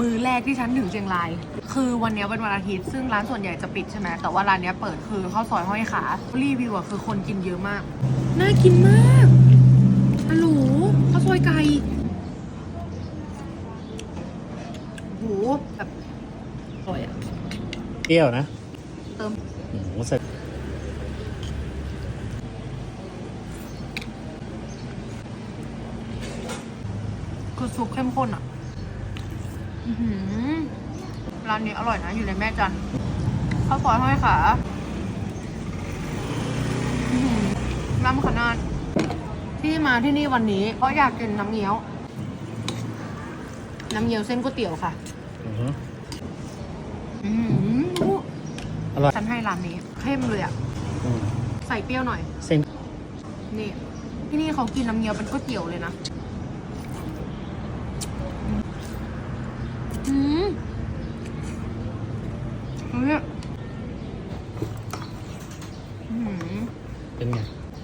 มือแรกที่ฉันถึงเชียงราย คือวันเนี้ยเป็นวันอาทิตย์ซึ่งร้านส่วนใหญ่จะปิดใช่ไหมแต่ว่าร้านเนี้ยเปิดคือข้าวซอยห้อยขารีวิวอะคือคนกินเยอะมาก น่ากินมากฮัลโหลข้าวซอยไก่โหแบบอร่อยอะเปรี้ยวนะ เติมโอ้โหเสร็จคือซุปเข้มข้นอะ อื้อหือร้านนี้อร่อยนะ อยู่ในแม่จันทร์ข้าวซอยห้อยขาอื้อหือน้ำขนาด ที่มาที่นี่วันนี้ เพราะอยากกินน้ำเงี้ยว น้ำเงี้ยวเส้นก๋วยเตี๋ยวค่ะ อือหืออือหืออร่อย ฉันให้ร้านนี้เข้มเลยอะอืมใส่เปรี้ยวหน่อย เส้นนี่ที่นี่เขากินน้ำเงี้ยวเป็นก๋วยเตี๋ยวเลยนะ อืม เนี่ยอื้อหือเป็นไง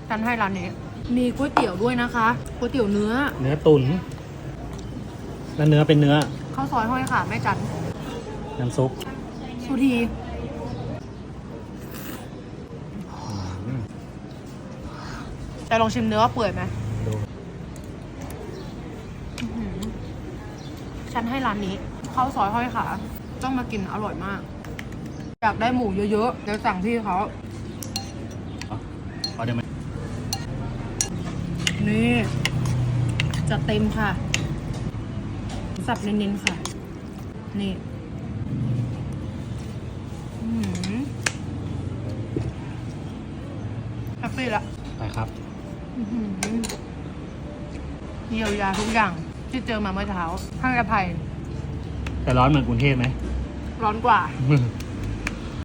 ฉันให้ร้านนี้ มีก๋วยเตี๋ยวด้วยนะคะ ก๋วยเตี๋ยวเนื้อ เนื้อตุน แล้วเนื้อเป็นเนื้อ ข้าวซอยห้อยขาแม่จันน้ำซุปสุธีอืมแต่ลองชิมเนื้อว่าเปื่อยไหมดูอื้อหือฉันให้ร้านนี้ข้าวซอยห้อยขาต้องมากินอร่อยมาก อยากได้หมูเยอะๆเดี๋ยวสั่งพี่เขาขอเดี๋ยวไหมนี่จัดเต็มค่ะ สับเน้นๆค่ะ นี่อื้อหือแฮปปี้ละไปครับอื้อหือเยียวยาทุกอย่างที่เจอมาเมื่อเช้าให้อภัย แต่ร้อนเหมือนกรุงเทพไหม ร้อนกว่าอืม